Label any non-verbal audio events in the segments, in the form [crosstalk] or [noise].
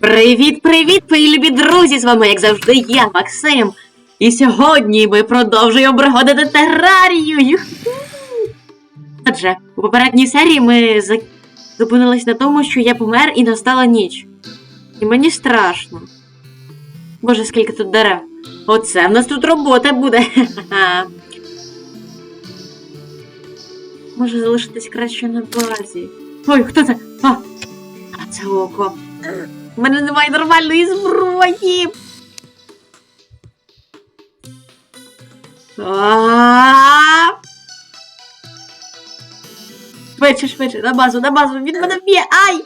Привіт, привіт, мої любі друзі! З вами, як завжди, я, Максим. І сьогодні ми продовжуємо приходити терарію. Отже, у попередній серії ми зупинились на тому, що я помер і настала ніч. І мені страшно. Боже, скільки тут дерев. Оце в нас тут робота буде. [laughs] Може залишитись краще на базі. Ой, хто це? А, а це око. У мене немає нормальної зброї. Швидше, швидше, на базу, на базу, він мене б'є, ай!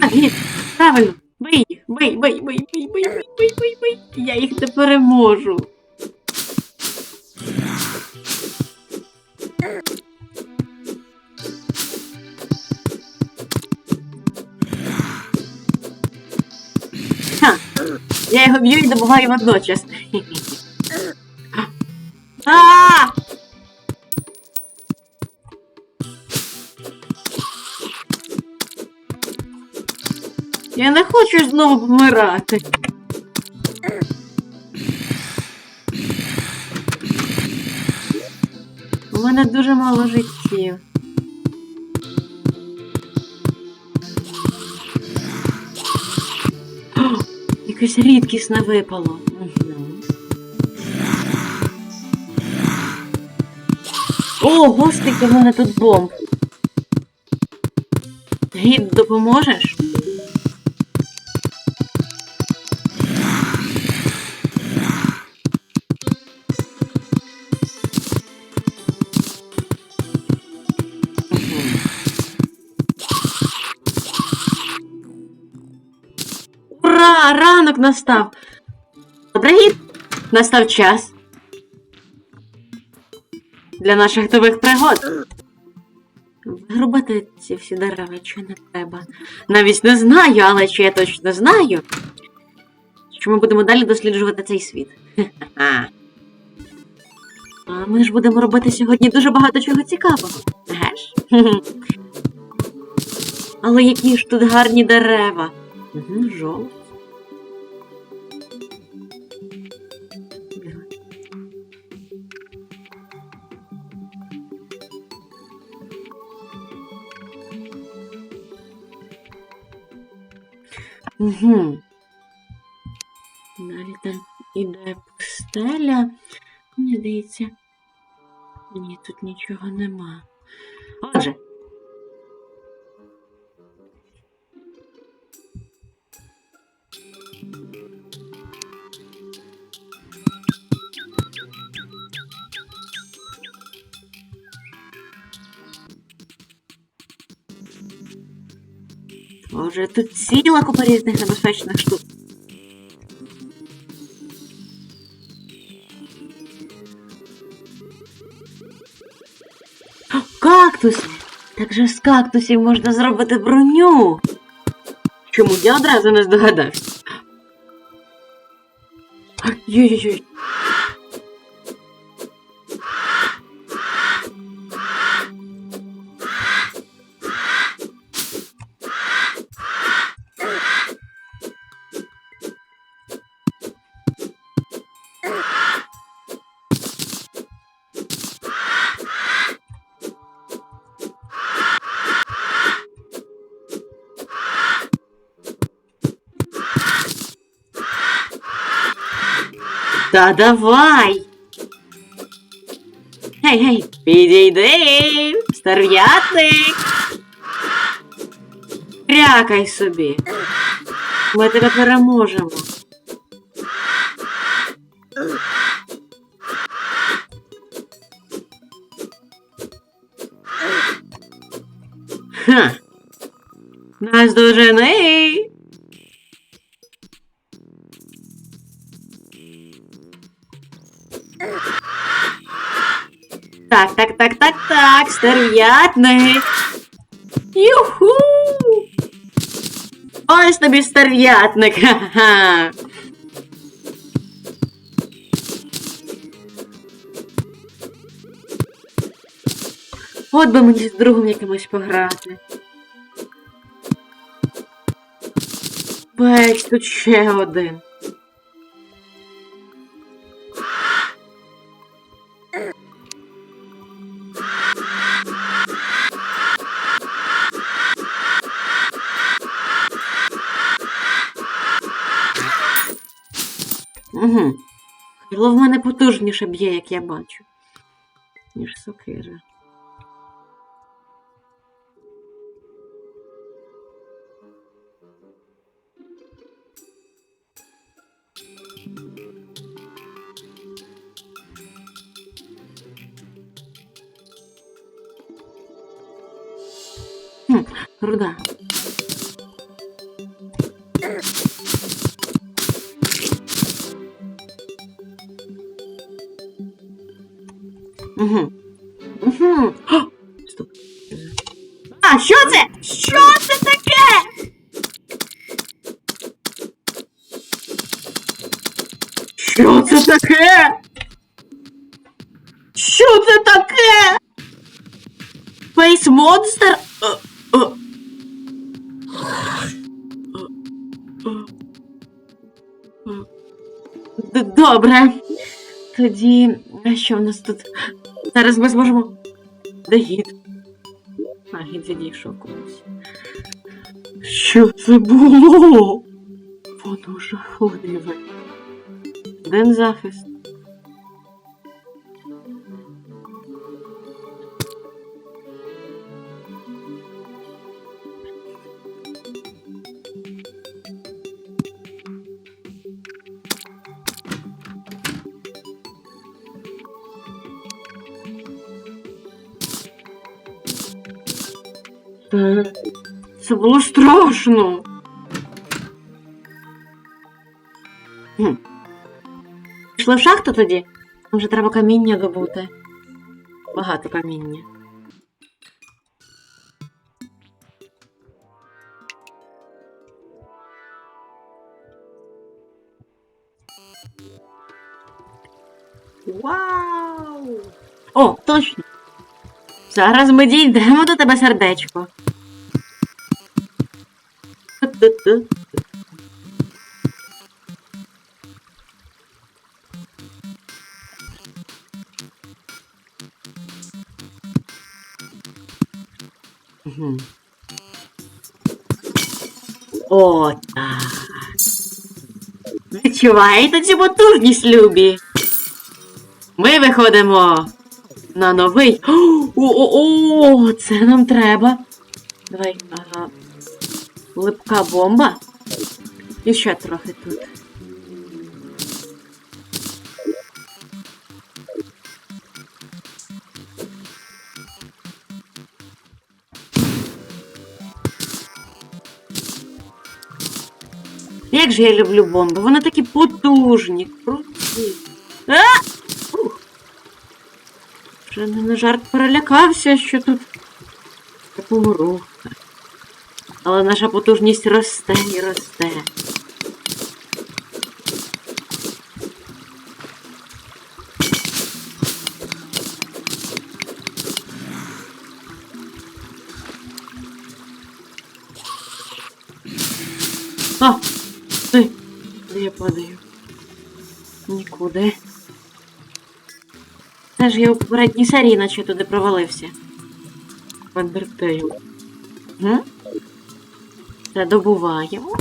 А, ні, правильно, бий їх, бий, бий, бий, бий, бий, бий, бий, бий, бий. Я їх не переможу. Я його б'ю і добуваю водночас. А! Я не хочу знову помирати. У мене дуже мало життів. Якесь рідкісне випало. О, гостик у мене тут бомб. Гід, допоможеш? Ранок настав! Привіт! Настав час. Для наших нових пригод. Вирубати ці всі дерева, чи не треба. Навіть не знаю, але чи я точно знаю, що ми будемо далі досліджувати цей світ. А ми ж будемо робити сьогодні дуже багато чого цікавого. Еге. [laughs] Але які ж тут гарні дерева. Угу, жовті. Угу. Далі там іде пустеля. Мені здається. Ні, тут нічого нема. Отже. Боже, тут ціла купа різних небезпечних штук. О, Кактуси! Так же з кактусів можна зробити броню. Чому я одразу не здогадався? Ой-ой-ой. Та давай. Гей, гей, підійди, стерв'ятник. Крякай собі. Ми тебе переможемо. Ха. Нас дожени. Так, так, так, так, так. Стерв'ятник. Юху! Ось тобі стар'ятник, [laughs] Ха-ха. От би мені з другом якимось пограти. Бач, тут ще один. Угу. Крило в мене потужніше б'є, як я бачу, ніж сокира. Хм, руда. Що це таке? Що це таке? Фейс монстр? Е, е. Добре. Тоді, а що в нас тут? Зараз ми зможемо. Де гід? А, гід відійшов кудись. Що це було? Воно жахливе. Один захист. Це, було страшно. Пішли в шахту тоді? Вже треба каміння добути. Багато каміння. Вау! О, точно! Зараз ми дійдемо до тебе сердечко. Ту-ту-ту. О, так. Відчуваєте цю потужність, любі? Ми виходимо на новий. О-о-о! Це нам треба. Давай, ага. Липка бомба. І ще трохи тут. Як же я люблю бомби? Вони такі потужні, круті. А! Вже не на жарт перелякався, що тут я помру. Але наша потужність росте і росте. Ж я у попередній серії наче туди провалився. Андертейл. Угу. Це добуваємо.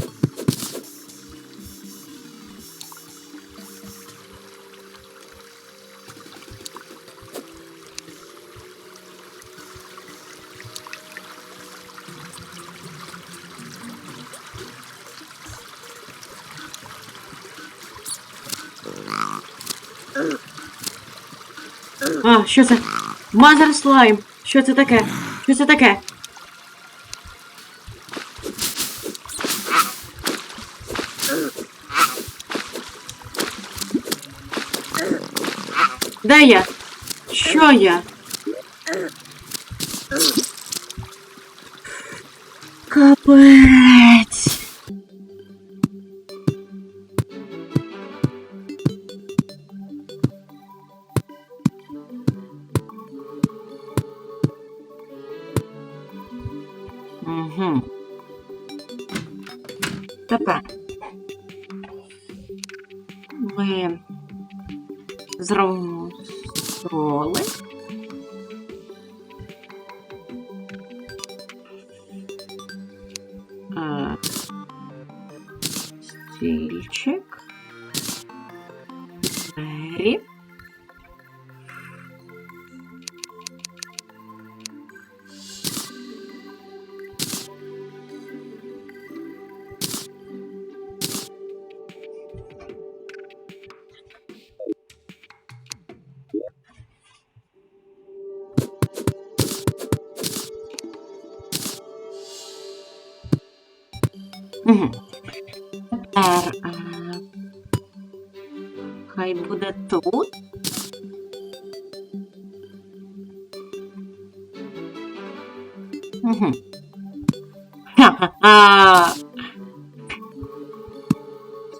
А, що це? Мазер слайм. Що це таке? Що це таке? Де я? Що я? Капець. Тепер ми зробимо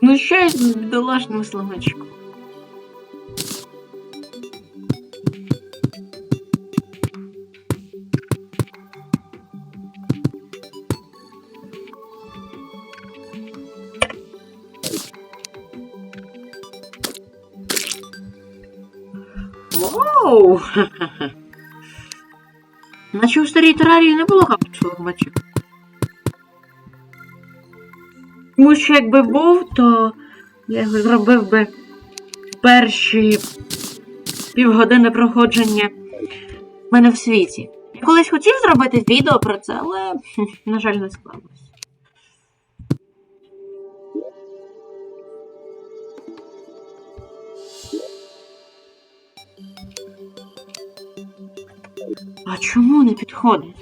Знущаюсь з бідолашним словечком. Воу! [laughs] Наче у старій терарії не було капсулок мечів. Тому що якби був, то я зробив би перші півгодини проходження в мене в світі. Я колись хотів зробити відео про це, але, [laughs] на жаль, не склалось. А чому не підходить?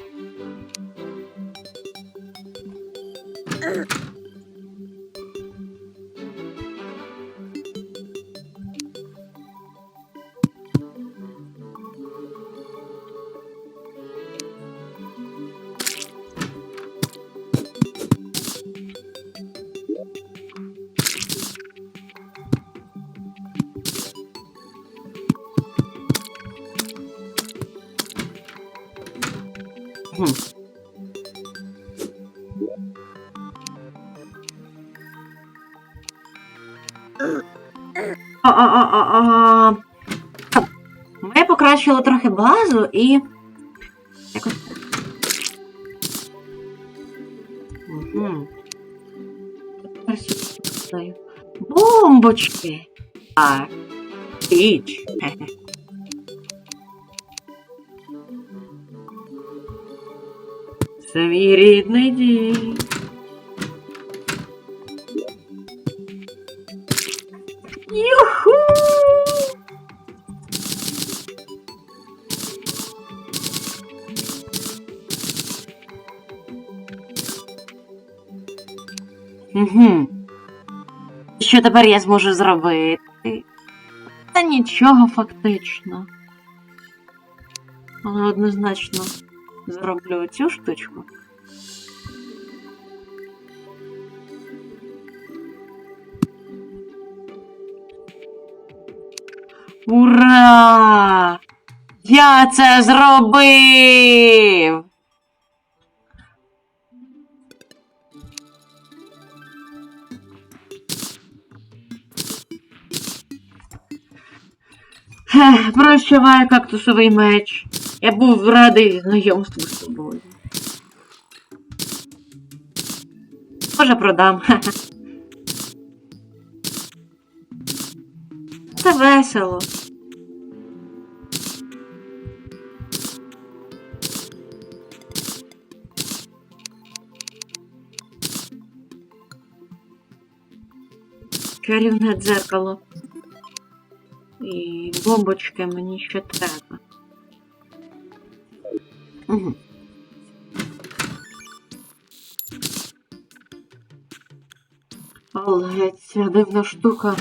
Хм. Ми покращили трохи базу і. Якось. Бомбочки. Так. Піч. Це мій рідний дім. Юху! Угу. Що тепер я зможу зробити? Та нічого фактично. Але однозначно зроблю цю штучку. Ура! Я це зробив! Прощавай, кактусовий меч. Я був радий знайомству з тобою. Може, продам. [laughs] Це весело. Чарівне дзеркало. І бомбочки мені ще треба. Ця дивна штука.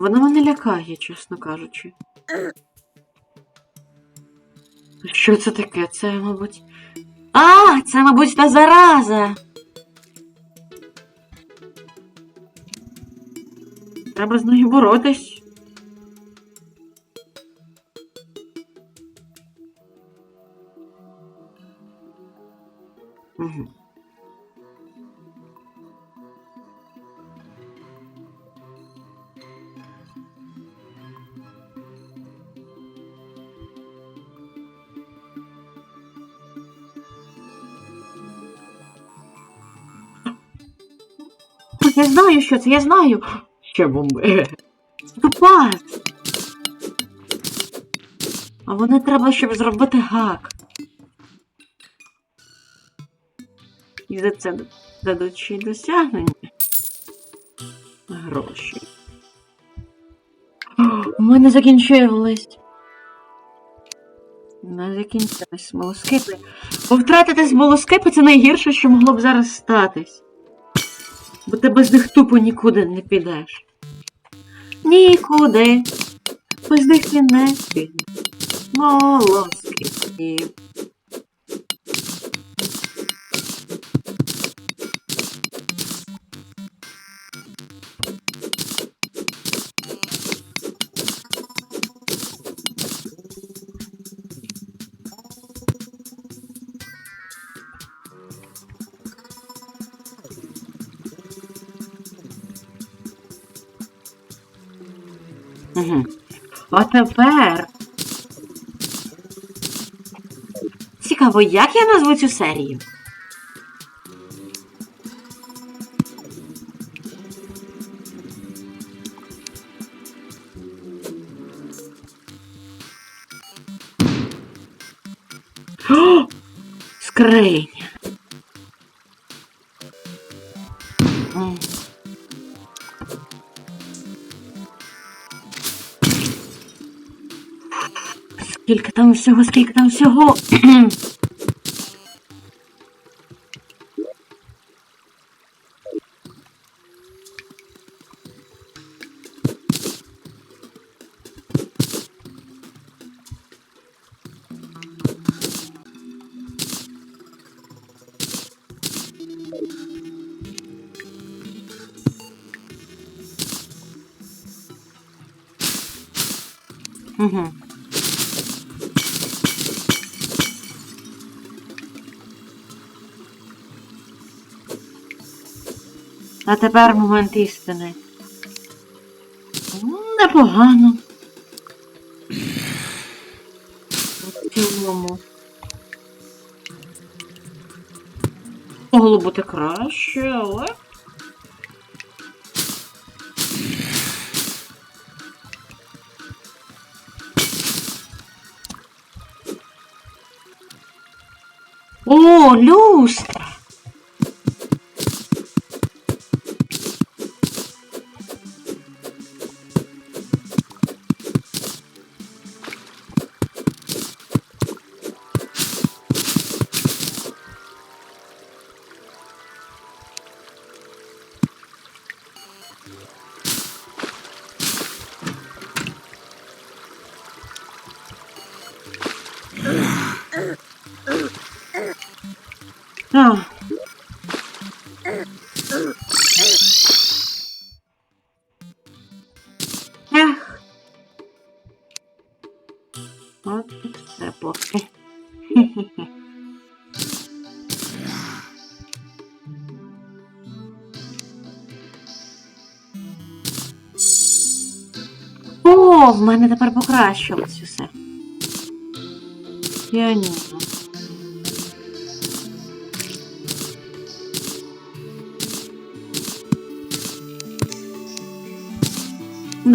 Вона мене лякає, чесно кажучи. Що це таке? Це, мабуть. А, це, мабуть, та зараза. Треба з нею боротись. Угу. Я знаю, що це, я знаю. Ще бомби. Тупас. А вони треба, щоб зробити гак. І за це дадуть ще й досягнення. Гроші. У мене закінчились. Не закінчились смолоскипи. Бо втратити смолоскипи це найгірше, що могло б зараз статись. Бо ти без них тупо нікуди не підеш. Нікуди. Без них ти не підеш. Молоскипів. А тепер. Цікаво, як я назву цю серію? [gasps] Скриня. ダウンしよう、ステークダウンしよう。Mm-hmm. А тепер момент істини. Непогано. В цілому. Могло бути краще, але. О, люстра! А. Ех. От все поки. Хе-хе-хе. О, в мене тепер покращилось усе. Піаніно. Не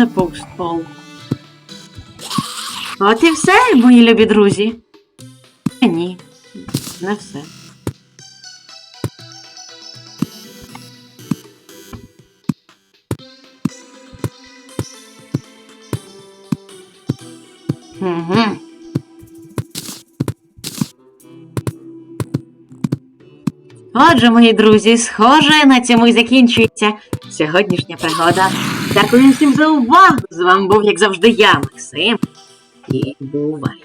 повстав. От і все, мої любі друзі. Е, Ні, не все. Угу. Отже, мої друзі, схоже, на цьому і закінчується сьогоднішня пригода. Дякую всім за увагу! З вами був, як завжди, я, Максим. І бувай!